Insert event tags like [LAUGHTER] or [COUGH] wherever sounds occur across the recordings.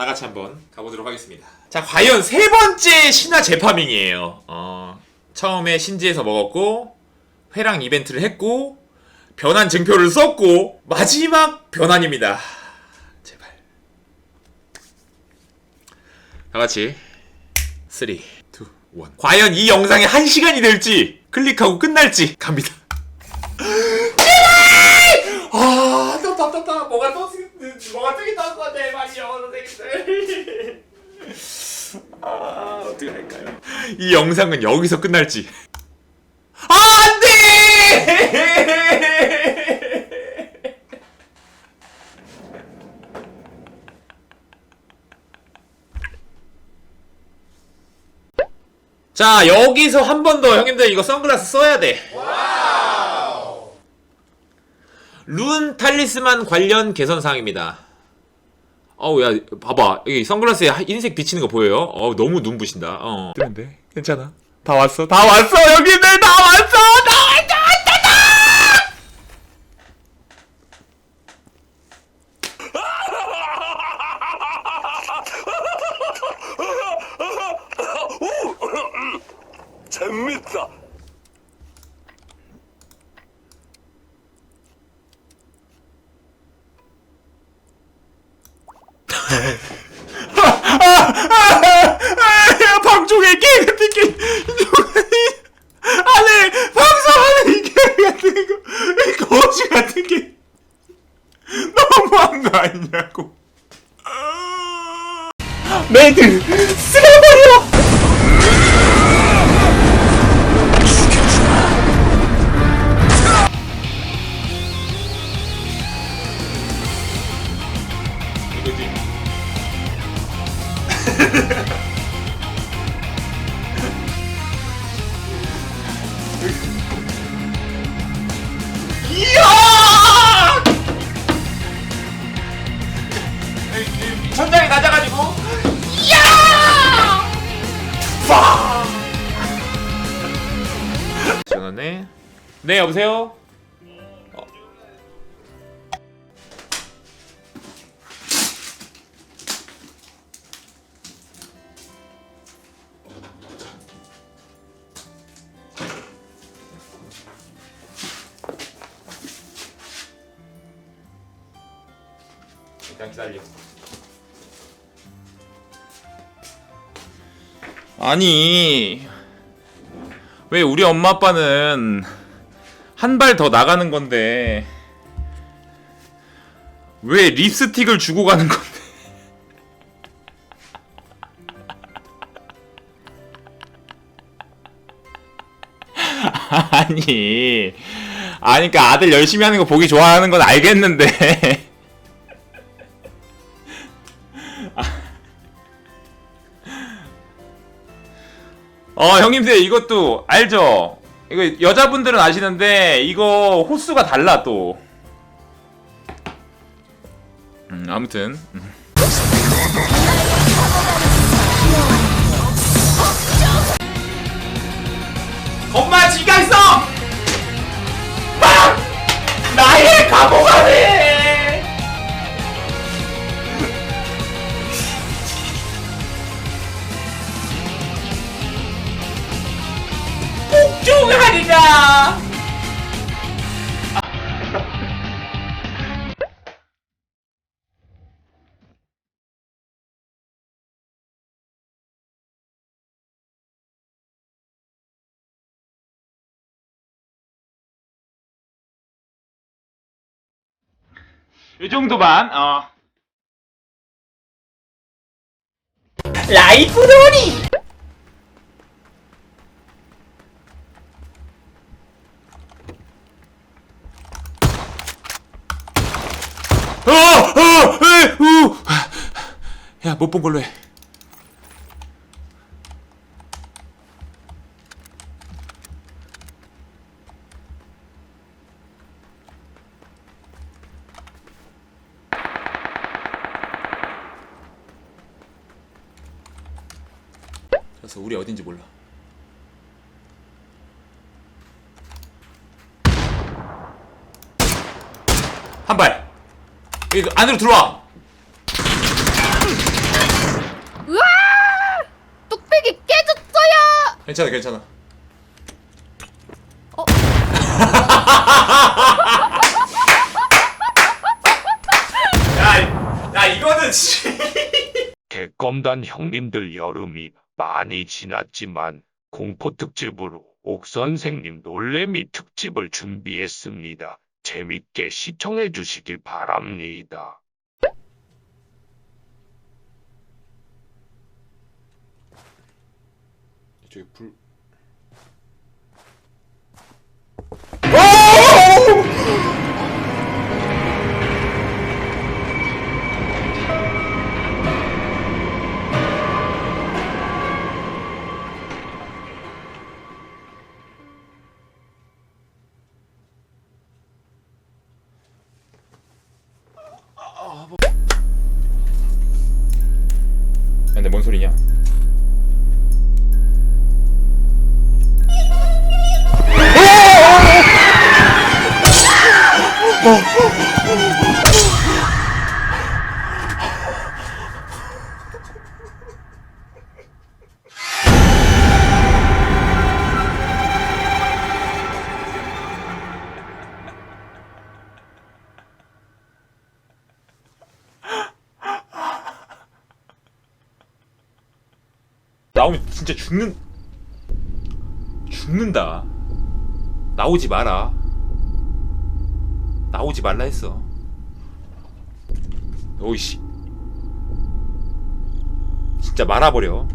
다 같이 한번 가보도록 하겠습니다. 자, 과연 세 번째 신화 재파밍이에요. 어, 처음에 신지에서 먹었고, 회랑 이벤트를 했고, 변환 증표를 썼고, 마지막 변환입니다. 제발. 다 같이 3, 2, 1. 과연 이 영상이 한 시간이 될지, 클릭하고 끝날지 갑니다. [LAUGHS] 아, 또 답답다. 뭐가 또 쓰- 뭐가 것 같아. 말이요, 선생님들. [LAUGHS] 아, 어떻게 할까요? 이 영상은 여기서 끝날지. 아, 안 돼! [LAUGHS] 자, 여기서 한 번 더 형님들 이거 선글라스 써야 돼. 룬 탈리스만 관련 개선 사항입니다. 어우 야 봐봐 여기 선글라스에 하- 흰색 비치는 거 보여요? 어 너무 눈부신다. 어. 뜨는데 괜찮아. 다 왔어. 다 왔어. 여기들 다 왔어. 다. 재밌다. 아, 방송에 개 같은 게 누가 전화네. 네 여보세요. 어. 아니 왜 우리 엄마 아빠는 한 발 더 나가는 건데 왜 립스틱을 주고 가는 건데? [LAUGHS] 아니 아니 그러니까 아들 열심히 하는 거 보기 좋아하는 건 알겠는데 [LAUGHS] 어 형님들 이것도 알죠? 이거 여자분들은 아시는데 이거 호수가 달라 또. 음 아무튼 복종하리라. 이 정도만 어. 라이브 놀이. 어, 어, 에, 우. 야, 못 본 걸로 해. 그래서 우리 어딘지 몰라. 한 발. 여기 안으로 들어와. 으아! 뚝배기 깨졌어요! 괜찮아, 괜찮아. 어? 야, 야 이거는 [LAUGHS] 개껌단 형님들 여름이 많이 지났지만 공포 특집으로 옥 선생님 놀래미 특집을 준비했습니다. 재밌게 시청해 주시길 바랍니다. 저기 불 나오면 진짜 죽는 죽는다. 나오지 마라. 나오지 말라 했어. 오이씨. 진짜 말아버려.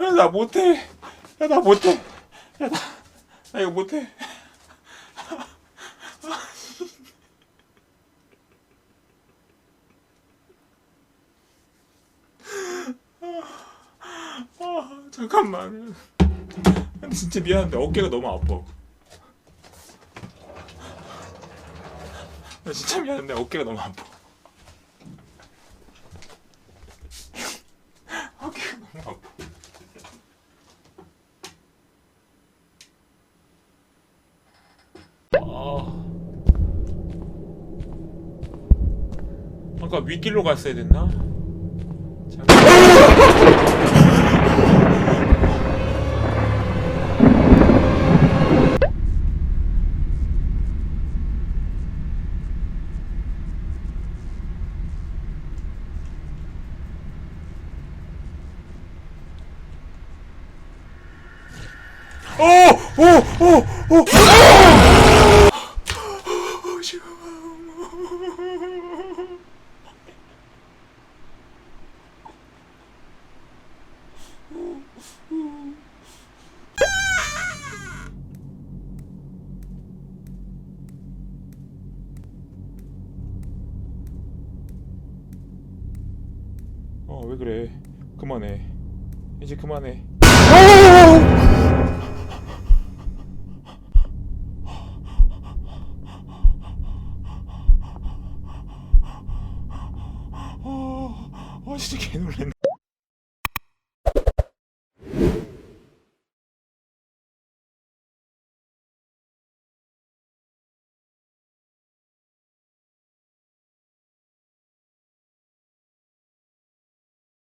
야, 나 못해. 야, 나 못해. 야, 나, 나 이거 못해. 아, 잠깐만. 진짜 미안한데 어깨가 너무 아파. 나 진짜 미안한데 어깨가 너무 아파. 어깨가 너무 아파. 아. 아까 윗길로 갔어야 됐나? 잠깐. 오! 오! 오! 어, 왜 그래? 그만해. 이제 그만해. 진짜 개 놀랐네.